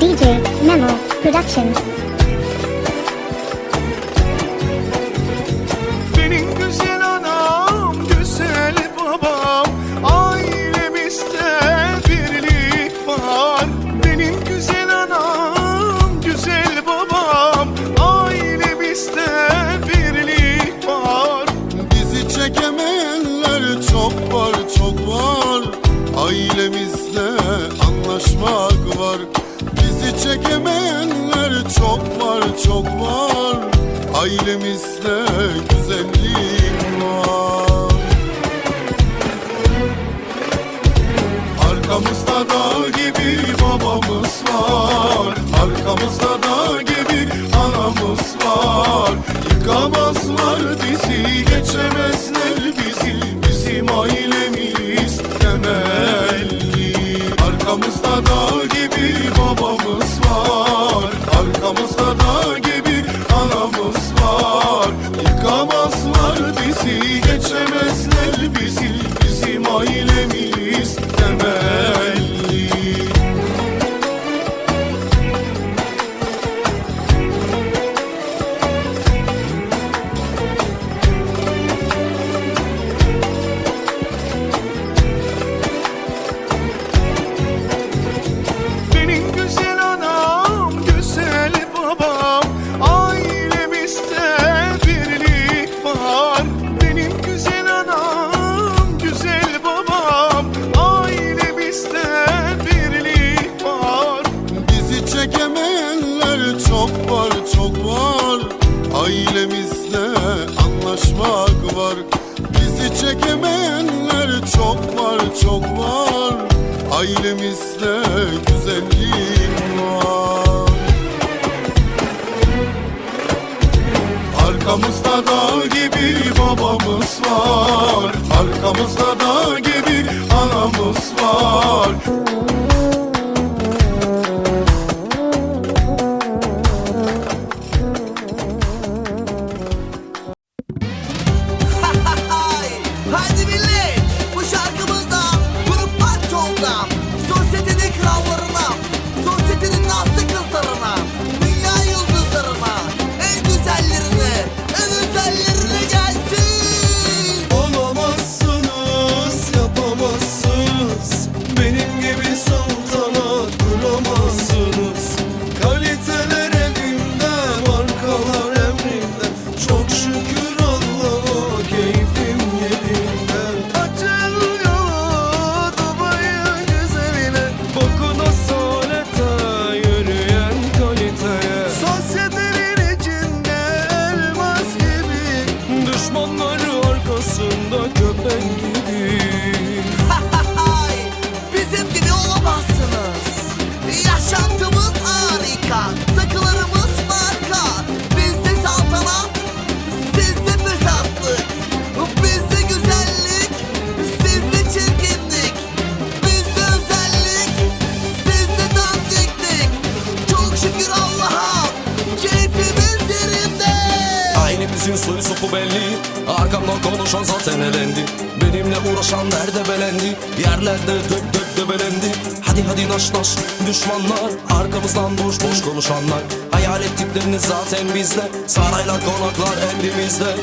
DJ Memo Productions. yemeyenler çok var çok var. Ailemizde güzellik var. Arkamızda dağ gibi babamız var. Arkamızda dağ gibi anamız var. Yıkamazlar bizi. Oh. çok var. Ailemizde güzellik var. Arkamızda dağ gibi babamız var. Arkamızda dağ gibi anamız var. Arkamdan konuşan zaten elendi. Benimle uğraşan nerede belendi? Yerlerde dök dök debelendi Hadi hadi naş naş düşmanlar. Arkamızdan boş boş konuşanlar. Hayal ettiklerini zaten bizde. Saraylar konaklar emrimizde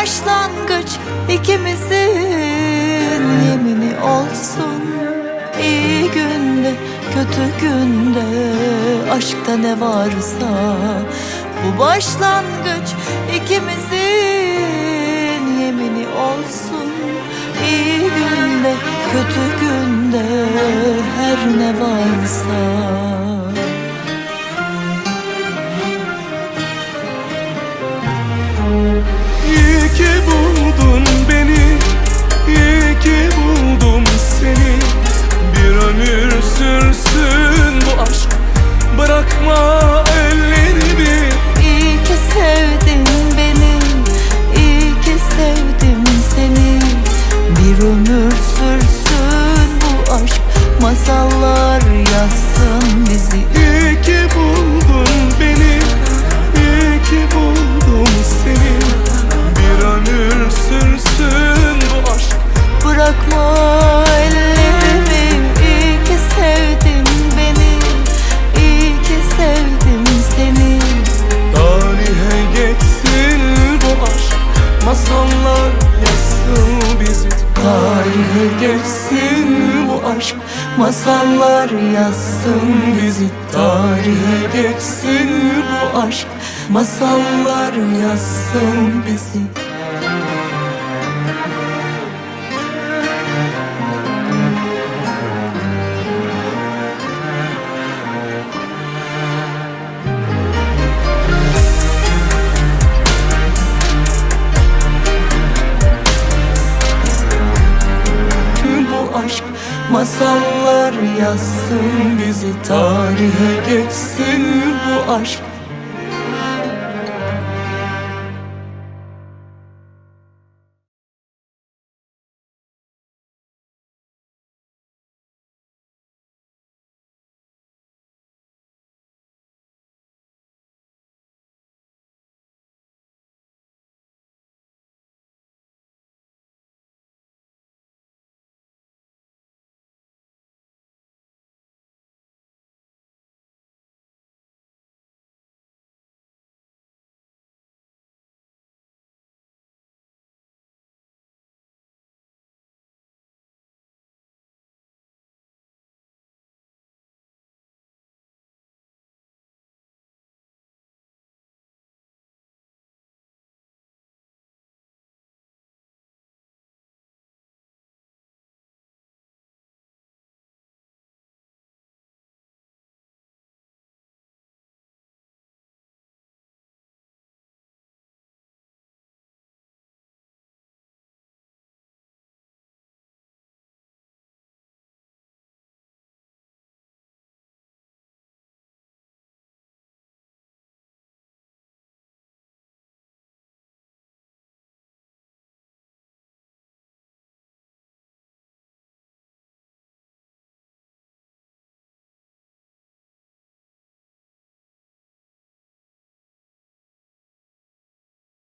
başlangıç ikimizin yemini olsun. İyi günde kötü günde aşkta ne varsa Bu başlangıç ikimizin yemini olsun. İyi günde kötü günde her ne varsa Masallar yazsın bizi Tarihe geçsin bu aşk. Masallar yazsın bizi Tarihe geçsin bu aşk. Masallar yazsın bizi Masallar yazsın bizi Tarihe geçsin bu aşk